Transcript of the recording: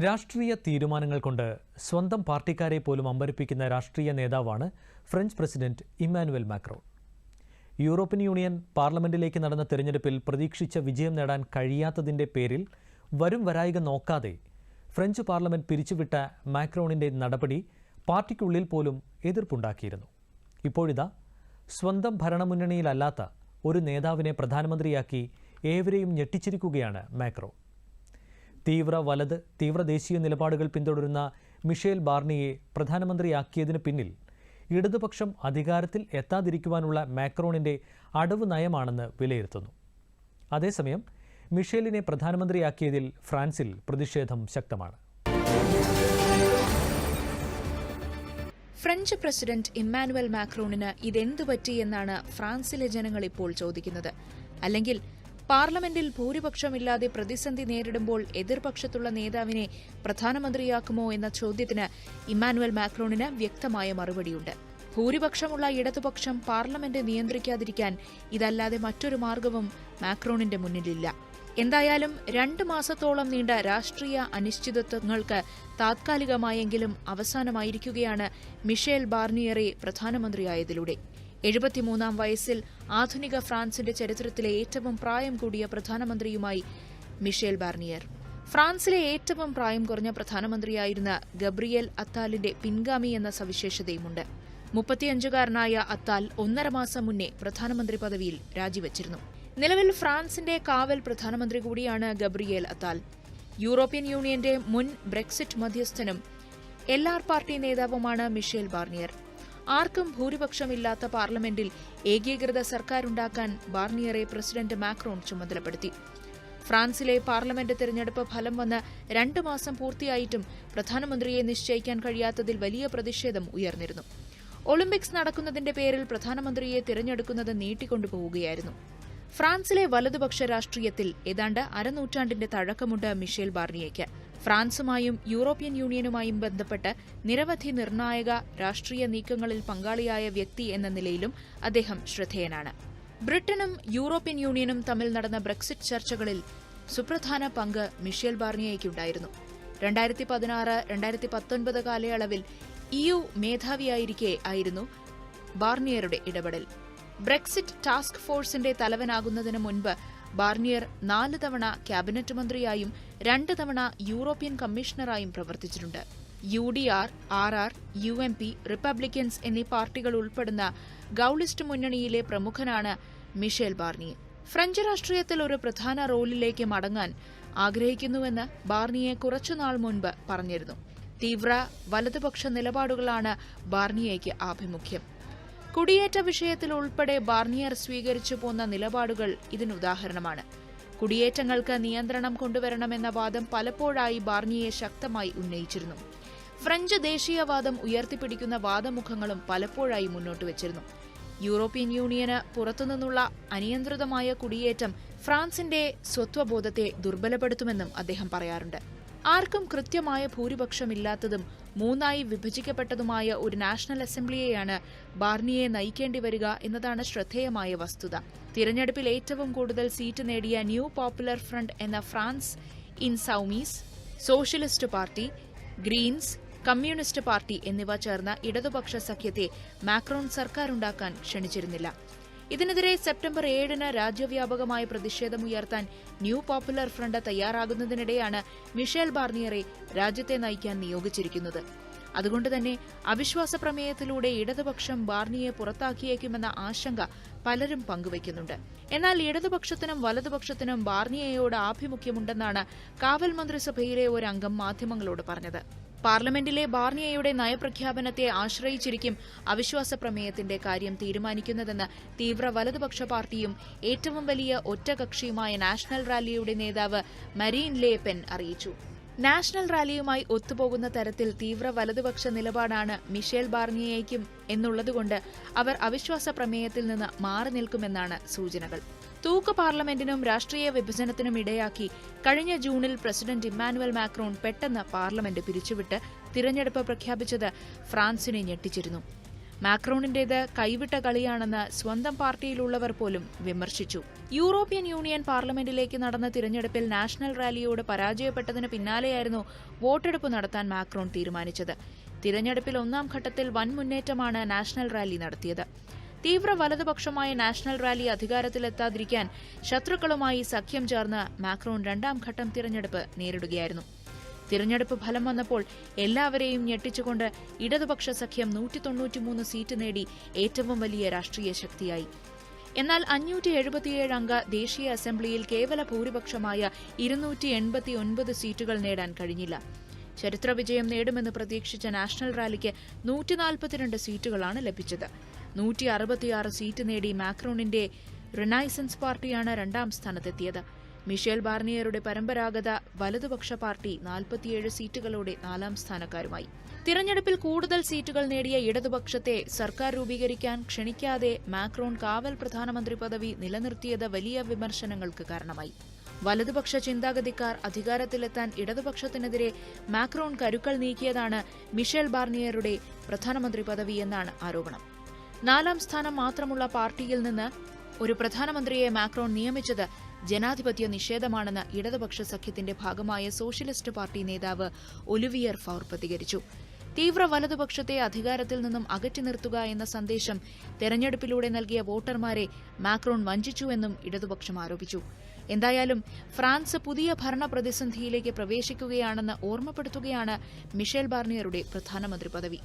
രാഷ്ട്രീയ തീരുമാനങ്ങൾ കൊണ്ട് സ്വന്തം പാർട്ടിക്കാരെ പോലും അമ്പരിപ്പിക്കുന്ന രാഷ്ട്രീയ നേതാവാണ് French president Emmanuel Macron. European union പാർലമെന്റിലേക്ക് നടന്ന തെരഞ്ഞെടുപ്പിൽ പ്രതീക്ഷിച്ച വിജയം നേടാൻ കഴിയാത്തതിന്റെ പേരിൽ വരും വരായിക നോക്കാതെ ഫ്രഞ്ച് പാർലമെന്റ് പിരിച്ചുവിട്ട മാക്രോണിന്റെ നടപടി പാർട്ടിക്കുള്ളിൽ പോലും എതിർപ്പുണ്ടാക്കിയിരുന്നു. ഇപ്പോഴിതാ സ്വന്തം ഭരണമുന്നണിയിലല്ലാത്ത ഒരു നേതാവിനെ പ്രധാനമന്ത്രിയാക്കി ഏവരെയും ഞെട്ടിച്ചിരിക്കുകയാണ് മാക്രോൺ. തീവ്ര വലത് തീവ്ര ദേശീയ നിലപാടുകൾ പിന്തുടരുന്ന മിഷേൽ ബാർണിയെ പ്രധാനമന്ത്രിയാക്കിയതിന് പിന്നിൽ ഇടതുപക്ഷം അധികാരത്തിൽ എത്താതിരിക്കുവാനുള്ള മാക്രോണിന്റെ അടവ് നയമാണെന്ന് വിലയിരുത്തുന്നു. അതേസമയം മിഷേലിനെ പ്രധാനമന്ത്രിയാക്കിയതിൽ ഫ്രാൻസിൽ പ്രതിഷേധം ശക്തമാണ്. ഫ്രഞ്ച് പ്രസിഡന്റ് ഇമ്മാനുവൽ മാക്രോണിന് ഇതെന്തു പറ്റി എന്നാണ് ഫ്രാൻസിലെ ജനങ്ങൾ ഇപ്പോൾ ചോദിക്കുന്നത്. അല്ലെങ്കിൽ പാർലമെന്റിൽ ഭൂരിപക്ഷമില്ലാതെ പ്രതിസന്ധി നേരിടുമ്പോൾ എതിർപക്ഷത്തുള്ള നേതാവിനെ പ്രധാനമന്ത്രിയാക്കുമോ എന്ന ചോദ്യത്തിന് ഇമ്മാനുവൽ മാക്രോണിന് വ്യക്തമായ മറുപടിയുണ്ട്. ഭൂരിപക്ഷമുള്ള ഇടതുപക്ഷം പാർലമെന്റ് നിയന്ത്രിക്കാതിരിക്കാൻ ഇതല്ലാതെ മറ്റൊരു മാർഗവും മാക്രോണിന്റെ മുന്നിലില്ല. എന്തായാലും രണ്ട് മാസത്തോളം നീണ്ട രാഷ്ട്രീയ അനിശ്ചിതത്വങ്ങൾക്ക് താത്കാലികമായെങ്കിലും അവസാനമായിരിക്കുകയാണ് മിഷേൽ ബാർണിയറെ പ്രധാനമന്ത്രിയായതിലൂടെ. എഴുപത്തിമൂന്നാം വയസ്സിൽ ആധുനിക ഫ്രാൻസിന്റെ ചരിത്രത്തിലെ ഏറ്റവും പ്രായം കൂടിയ പ്രധാനമന്ത്രിയുമായി മിഷേൽ ബാർണിയർ. ഫ്രാൻസിലെ ഏറ്റവും പ്രായം കുറഞ്ഞ പ്രധാനമന്ത്രിയായിരുന്ന ഗബ്രിയേൽ അത്താലിന്റെ പിൻഗാമി എന്ന സവിശേഷതയുമുണ്ട്. മുപ്പത്തിയഞ്ചുകാരനായ അത്താൽ ഒന്നര മാസം മുന്നേ പ്രധാനമന്ത്രി പദവിയിൽ രാജിവച്ചിരുന്നു. നിലവിൽ ഫ്രാൻസിന്റെ കാവൽ പ്രധാനമന്ത്രി കൂടിയാണ് ഗബ്രിയേൽ അത്താൽ. യൂറോപ്യൻ യൂണിയന്റെ മുൻ ബ്രെക്സിറ്റ് മധ്യസ്ഥനും എൽ ആർ പാർട്ടി നേതാവുമാണ് മിഷേൽ ബാർണിയർ. ആർക്കും ഭൂരിപക്ഷമില്ലാത്ത പാർലമെന്റിൽ ഏകീകൃത സർക്കാരുണ്ടാക്കാൻ ബാർണിയറെ പ്രസിഡന്റ് മാക്രോൺ ചുമതലപ്പെടുത്തി. ഫ്രാൻസിലെ പാർലമെന്റ് തെരഞ്ഞെടുപ്പ് ഫലം വന്ന് രണ്ട് മാസം പൂർത്തിയായിട്ടും പ്രധാനമന്ത്രിയെ നിശ്ചയിക്കാൻ കഴിയാത്തതിൽ വലിയ പ്രതിഷേധം ഉയർന്നിരുന്നു. ഒളിമ്പിക്സ് നടക്കുന്നതിന്റെ പേരിൽ പ്രധാനമന്ത്രിയെ തിരഞ്ഞെടുക്കുന്നത് നീട്ടിക്കൊണ്ടുപോവുകയായിരുന്നു. ഫ്രാൻസിലെ വലതുപക്ഷ രാഷ്ട്രീയത്തിൽ ഏതാണ്ട് അരനൂറ്റാണ്ടിന്റെ തഴക്കമുണ്ട് മിഷേൽ ബാർണിയയ്ക്ക്. ഫ്രാൻസുമായും യൂറോപ്യൻ യൂണിയനുമായും ബന്ധപ്പെട്ട് നിരവധി നിർണായക രാഷ്ട്രീയ നീക്കങ്ങളിൽ പങ്കാളിയായ വ്യക്തി എന്ന നിലയിലും അദ്ദേഹം ശ്രദ്ധേയനാണ്. ബ്രിട്ടനും യൂറോപ്യൻ യൂണിയനും തമ്മിൽ നടന്ന ബ്രെക്സിറ്റ് ചർച്ചകളിൽ സുപ്രധാന പങ്ക് മിഷേൽ ബാർണിയയ്ക്കുണ്ടായിരുന്നു രണ്ടായിരത്തി പതിനാറ് രണ്ടായിരത്തി പത്തൊൻപത് കാലയളവിൽ ഇയു മേധാവിയായിരിക്കെ ആയിരുന്നു ബാർണിയറുടെ ഇടപെടൽ. ബ്രെക്സിറ്റ് ടാസ്ക് ഫോഴ്സിന്റെ തലവനാകുന്നതിന് മുൻപ് ബാർണിയർ നാല് തവണ ക്യാബിനറ്റ് മന്ത്രിയായും രണ്ട് തവണ യൂറോപ്യൻ കമ്മീഷണറായും പ്രവർത്തിച്ചിട്ടുണ്ട്. U D R R R U M P Republicans എന്നീ പാർട്ടികൾ ഉൾപ്പെടുന്ന ഗൌളിസ്റ്റ് മുന്നണിയിലെ പ്രമുഖനാണ് മിഷേൽ ബാർണിയെ ഫ്രഞ്ച് രാഷ്ട്രീയത്തിൽ ഒരു പ്രധാന റോളിലേക്ക് മടങ്ങാൻ ആഗ്രഹിക്കുന്നുവെന്ന് ബാർണിയെ കുറച്ചുനാൾ മുൻപ് പറഞ്ഞിരുന്നു. തീവ്ര വലതുപക്ഷ നിലപാടുകളാണ് ബാർണിയയ്ക്ക് ആഭിമുഖ്യം. കുടിയേറ്റ വിഷയത്തിൽ ഉൾപ്പെടെ ബാർണിയർ സ്വീകരിച്ചു പോന്ന നിലപാടുകൾ ഇതിനുദാഹരണമാണ്. കുടിയേറ്റങ്ങൾക്ക് നിയന്ത്രണം കൊണ്ടുവരണമെന്ന വാദം പലപ്പോഴായി ബാർണിയെ ശക്തമായി ഉന്നയിച്ചിരുന്നു. ഫ്രഞ്ച് ദേശീയവാദം ഉയർത്തിപ്പിടിക്കുന്ന വാദമുഖങ്ങളും പലപ്പോഴായി മുന്നോട്ട് വച്ചിരുന്നു. യൂറോപ്യൻ യൂണിയന് പുറത്തുനിന്നുള്ള അനിയന്ത്രിതമായ കുടിയേറ്റം ഫ്രാൻസിന്റെ സ്വത്വബോധത്തെ ദുർബലപ്പെടുത്തുമെന്നും അദ്ദേഹം പറയാറുണ്ട്. ആർക്കും കൃത്യമായ ഭൂരിപക്ഷമില്ലാത്തതും മൂന്നായി വിഭജിക്കപ്പെട്ടതുമായ ഒരു നാഷണൽ അസംബ്ലിയെയാണ് ബാർണിയെ നയിക്കേണ്ടി വരിക എന്നതാണ് ശ്രദ്ധേയമായ വസ്തുത. തിരഞ്ഞെടുപ്പിൽ ഏറ്റവും കൂടുതൽ സീറ്റ് നേടിയ ന്യൂ പോപ്പുലർ ഫ്രണ്ട് എന്ന ഫ്രാൻസ് ഇൻ സൌമീസ് Socialist Party Greens Communist Party എന്നിവ ചേർന്ന ഇടതുപക്ഷ സഖ്യത്തെ മാക്രോൺ സർക്കാരുണ്ടാക്കാൻ ക്ഷണിച്ചിരുന്നില്ല. ഇതിനെതിരെ സെപ്റ്റംബർ ഏഴിന് രാജ്യവ്യാപകമായ പ്രതിഷേധം പ്രതിഷേധമുയർത്താൻ ന്യൂ പോപ്പുലർ ഫ്രണ്ട് തയ്യാറാകുന്നതിനിടെയാണ് മിഷേൽ ബാർണിയറെ രാജ്യത്തെ നയിക്കാൻ നിയോഗിച്ചിരിക്കുന്നത്. അതുകൊണ്ടുതന്നെ അവിശ്വാസ പ്രമേയത്തിലൂടെ ഇടതുപക്ഷം ബാർണിയെ പുറത്താക്കിയേക്കുമെന്ന ആശങ്ക പലരും പങ്കുവയ്ക്കുന്നുണ്ട്. എന്നാൽ ഇടതുപക്ഷത്തിനും വലതുപക്ഷത്തിനും ബാർണിയയോട് ആഭിമുഖ്യമുണ്ടെന്നാണ് കാവൽ മന്ത്രിസഭയിലെ ഒരു അംഗം മാധ്യമങ്ങളോട് പറഞ്ഞത്. പാർലമെന്റിലെ ബാർണിയയുടെ നയപ്രഖ്യാപനത്തെ ആശ്രയിച്ചിരിക്കും അവിശ്വാസ പ്രമേയത്തിന്റെ കാര്യം തീരുമാനിക്കുന്നതെന്ന് തീവ്ര വലതുപക്ഷ പാർട്ടിയും ഏറ്റവും വലിയ ഒറ്റകക്ഷിയുമായ നാഷണൽ റാലിയുടെ നേതാവ് മരീൻ ലേ പെൻ അറിയിച്ചു. നാഷണൽ റാലിയുമായി ഒത്തുപോകുന്ന തരത്തിൽ തീവ്ര വലതുപക്ഷ നിലപാടാണ് മിഷേൽ ബാർണിയയ്ക്കും എന്നുള്ളതുകൊണ്ട് അവർ അവിശ്വാസ പ്രമേയത്തിൽ നിന്ന് മാറി നിൽക്കുമെന്നാണ് സൂചനകൾ. തൂക്ക് പാർലമെന്റിനും രാഷ്ട്രീയ വിഭജനത്തിനും ഇടയാക്കി. കഴിഞ്ഞ ജൂണിൽ പ്രസിഡന്റ് ഇമ്മാനുവൽ മാക്രോൺ പെട്ടെന്ന് പാർലമെന്റ് പിരിച്ചുവിട്ട് തിരഞ്ഞെടുപ്പ് പ്രഖ്യാപിച്ചത് ഫ്രാൻസിനെ ഞെട്ടിച്ചിരുന്നു. മാക്രോണിന്റേത് കൈവിട്ട കളിയാണെന്ന് സ്വന്തം പാർട്ടിയിലുള്ളവർ പോലും വിമർശിച്ചു. യൂറോപ്യൻ യൂണിയൻ പാർലമെന്റിലേക്ക് നടന്ന തിരഞ്ഞെടുപ്പിൽ നാഷണൽ റാലിയോട് പരാജയപ്പെട്ടതിന് പിന്നാലെയായിരുന്നു വോട്ടെടുപ്പ് നടത്താൻ മാക്രോൺ തീരുമാനിച്ചത്. തിരഞ്ഞെടുപ്പിൽ ഒന്നാം ഘട്ടത്തിൽ വൻ മുന്നേറ്റമാണ് നാഷണൽ റാലി നടത്തിയത്. തീവ്ര വലതുപക്ഷമായ നാഷണൽ റാലി അധികാരത്തിലെത്താതിരിക്കാൻ ശത്രുക്കളുമായി സഖ്യം ചേർന്ന് മാക്രോൺ രണ്ടാം ഘട്ടം തിരഞ്ഞെടുപ്പ് നേരിടുകയായിരുന്നു. തിരഞ്ഞെടുപ്പ് ഫലം വന്നപ്പോൾ എല്ലാവരെയും ഞെട്ടിച്ചുകൊണ്ട് ഇടതുപക്ഷ സഖ്യം നൂറ്റി തൊണ്ണൂറ്റിമൂന്ന് സീറ്റ് നേടി ഏറ്റവും വലിയ രാഷ്ട്രീയ ശക്തിയായി. എന്നാൽ അഞ്ഞൂറ്റി എഴുപത്തിയേഴ് അംഗ ദേശീയ അസംബ്ലിയിൽ കേവല ഭൂരിപക്ഷമായ ഇരുന്നൂറ്റി എൺപത്തി ഒൻപത് സീറ്റുകൾ നേടാൻ കഴിഞ്ഞില്ല. ചരിത്ര വിജയം നേടുമെന്ന് പ്രതീക്ഷിച്ച നാഷണൽ റാലിക്ക് നൂറ്റിനാൽപ്പത്തിരണ്ട് സീറ്റുകളാണ് ലഭിച്ചത്. നൂറ്റി അറുപത്തിയാറ് സീറ്റ് നേടി മാക്രോണിന്റെ റിനൈസൻസ് പാർട്ടിയാണ് രണ്ടാം സ്ഥാനത്തെത്തിയത്. മിഷേൽ ബാർണിയറുടെ പരമ്പരാഗത വലതുപക്ഷ പാർട്ടി നാൽപ്പത്തിയേഴ് സീറ്റുകളോടെ നാലാം സ്ഥാനക്കാരുമായി. തിരഞ്ഞെടുപ്പിൽ കൂടുതൽ സീറ്റുകൾ നേടിയ ഇടതുപക്ഷത്തെ സർക്കാർ രൂപീകരിക്കാൻ ക്ഷണിക്കാതെ മാക്രോൺ കാവൽ പ്രധാനമന്ത്രി പദവി നിലനിർത്തിയത് വലിയ വിമർശനങ്ങൾക്ക് കാരണമായി. വലതുപക്ഷ ചിന്താഗതിക്കാർ അധികാരത്തിലെത്താൻ ഇടതുപക്ഷത്തിനെതിരെ മാക്രോൺ കരുക്കൾ നീക്കിയതാണ് മിഷേൽ ബാർണിയറുടെ പ്രധാനമന്ത്രി പദവി എന്നാണ് ആരോപണം. നാലാം സ്ഥാനം മാത്രമുള്ള പാർട്ടിയിൽ നിന്ന് ഒരു പ്രധാനമന്ത്രിയെ മാക്രോൺ നിയമിച്ചത് ജനാധിപത്യ നിഷേധമാണെന്ന് ഇടതുപക്ഷ സഖ്യത്തിന്റെ ഭാഗമായ സോഷ്യലിസ്റ്റ് പാർട്ടി നേതാവ് ഒലിവിയർ ഫൌർ പ്രതികരിച്ചു. തീവ്ര വലതുപക്ഷത്തെ അധികാരത്തിൽ നിന്നും അകറ്റി നിർത്തുക എന്ന സന്ദേശം തെരഞ്ഞെടുപ്പിലൂടെ നൽകിയ വോട്ടർമാരെ മാക്രോൺ വഞ്ചിച്ചുവെന്നും ഇടതുപക്ഷം ആരോപിച്ചു. എന്തായാലും ഫ്രാൻസ് പുതിയ ഭരണ പ്രതിസന്ധിയിലേക്ക് പ്രവേശിക്കുകയാണെന്ന് ഓർമ്മപ്പെടുത്തുകയാണ് മിഷേൽ ബാർണിയറുടെ പ്രധാനമന്ത്രി പദവി.